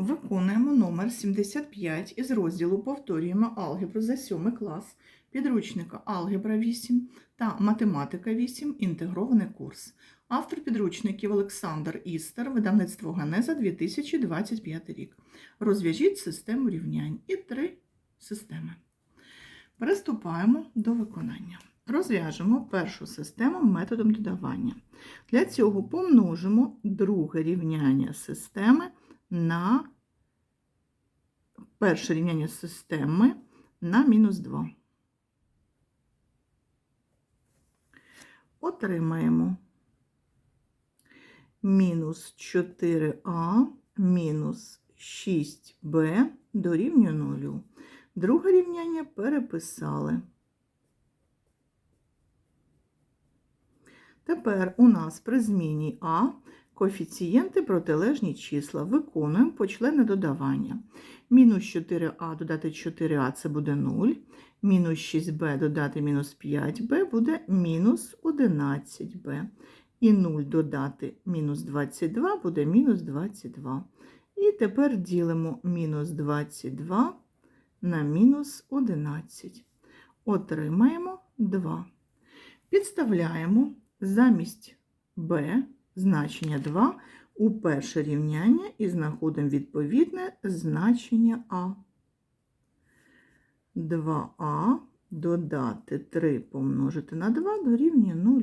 Виконуємо номер 75 із розділу Повторюємо алгебру за 7 клас підручника Алгебра 8 та Математика 8. Інтегрований курс. Автор підручників Олександр Істер, видавництво Ганеза 2025 рік. Розв'яжіть систему рівнянь і три системи. Приступаємо до виконання. Розв'яжемо першу систему методом додавання. Для цього помножимо друге рівняння системи на перше рівняння системи на мінус 2. Отримаємо мінус 4а мінус 6b дорівнює 0. Друге рівняння переписали. Тепер у нас при зміні А коефіцієнти протилежні числа. Виконуємо почленне додавання. Мінус 4а додати 4а це буде 0. Мінус 6b додати мінус 5b буде мінус 11b. І 0 додати мінус 22 буде мінус 22. І тепер ділимо мінус 22 на мінус 11. Отримаємо 2. Підставляємо замість b значення 2 у перше рівняння і знаходимо відповідне значення А. 2а додати 3 помножити на 2 дорівнює 0.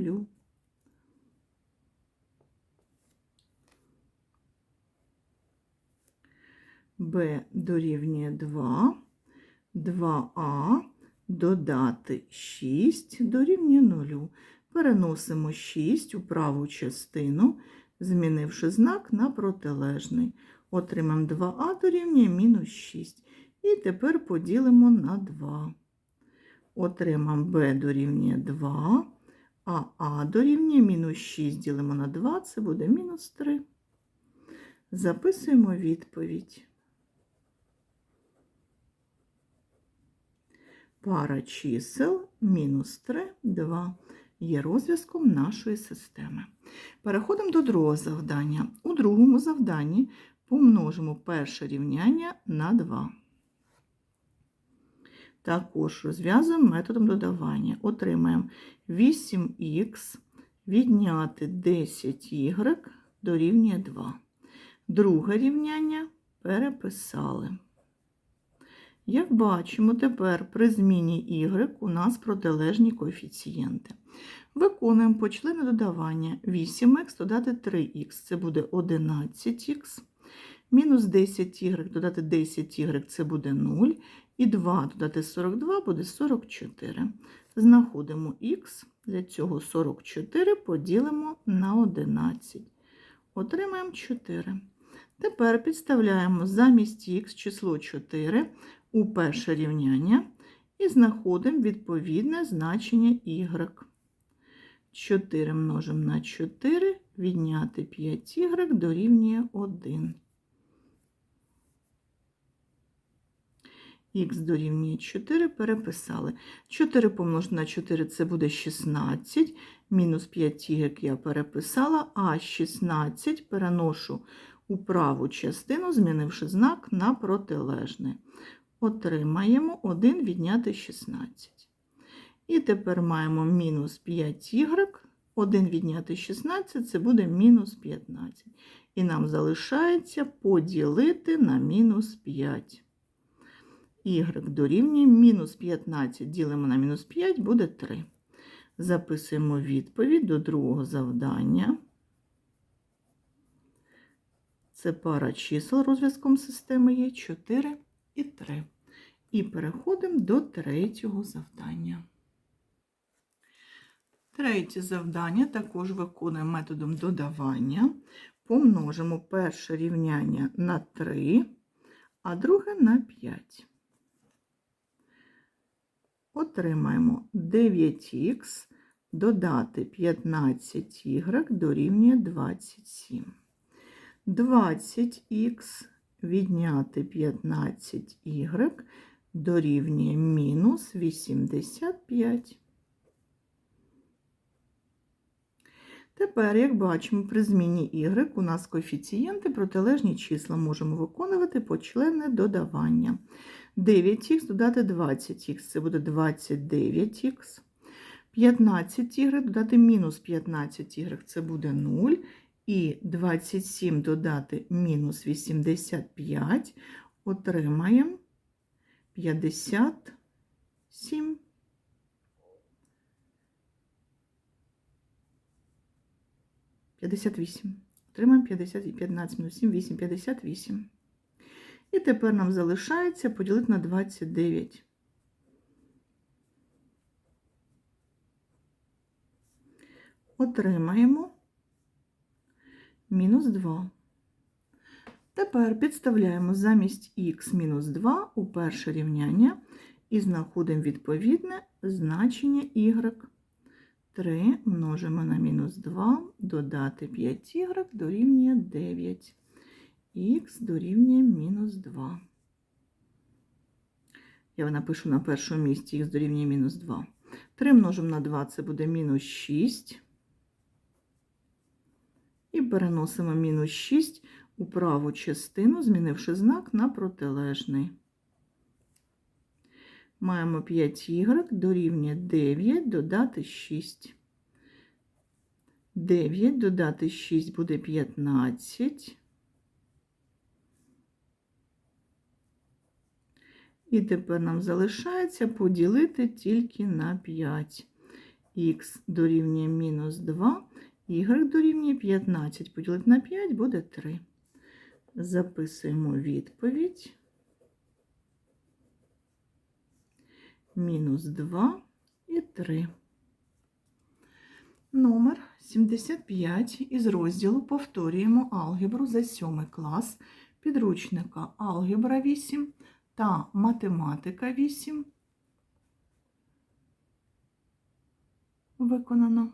b дорівнює 2, 2а додати 6 дорівнює 0. Переносимо 6 у праву частину, змінивши знак на протилежний. Отримаємо 2а дорівнює мінус 6. І тепер поділимо на 2. Отримаємо b дорівнює 2, а а дорівнює мінус 6 ділимо на 2, це буде мінус 3. Записуємо відповідь. Пара чисел мінус 3, 2 є розв'язком нашої системи. Переходимо до другого завдання. У другому завданні помножимо перше рівняння на 2. Також розв'язуємо методом додавання. Отримаємо 8х відняти 10y дорівнює 2. Друге рівняння переписали. Як бачимо, тепер при зміні y у нас протилежні коефіцієнти. Виконуємо почлене додавання 8х додати 3х, це буде 11х, мінус 10y додати 10y це буде 0, і 2 додати 42 буде 44. Знаходимо х, для цього 44 поділимо на 11. Отримаємо 4. Тепер підставляємо замість х число 4 у перше рівняння і знаходимо відповідне значення y. 4 множимо на 4, відняти 5y дорівнює 1. Х дорівнює 4 переписали. 4 помножити на 4 це буде 16, мінус 5y я переписала, а 16 переношу у праву частину, змінивши знак на протилежний. Отримаємо 1 відняти 16. І тепер маємо мінус 5y, 1 відняти 16 це буде мінус 15. І нам залишається поділити на мінус 5. Y дорівнює мінус 15 ділимо на мінус 5 буде 3. Записуємо відповідь до другого завдання. Це пара чисел розв'язком системи є 4 і 3. І переходимо до третього завдання. Третє завдання також виконуємо методом додавання. Помножимо перше рівняння на 3, а друге на 5. Отримаємо 9х додати 15y дорівнює 27. 20х відняти 15y дорівнює мінус 85. Тепер, як бачимо, при зміні y у нас коефіцієнти протилежні числа можемо виконувати почленне додавання. 9х додати 20х, це буде 29х. 15y додати мінус 15y, це буде 0. І 27 додати мінус 85, отримаємо 57. П'ятдесят вісім. Отримаємо 50, 15 мінус 7, 8, 58. І тепер нам залишається поділити на 29. Отримаємо мінус 2. Тепер підставляємо замість х мінус 2 у перше рівняння і знаходимо відповідне значення y. 3 множимо на мінус 2, додати 5y дорівнює 9. Х дорівнює мінус 2. Я напишу на першому місці х дорівнює мінус 2. 3 множимо на 2 це буде мінус 6. І переносимо мінус 6 у праву частину, змінивши знак на протилежний. Маємо 5y дорівнює 9 додати 6. 9 додати 6 буде 15. І тепер нам залишається поділити тільки на 5. Х дорівнює мінус 2, y дорівнює 15. Поділити на 5 буде 3. Записуємо відповідь. Мінус 2 і 3. Номер 75 із розділу повторюємо алгебру за 7 клас підручника Алгебра 8 та математика 8 виконано.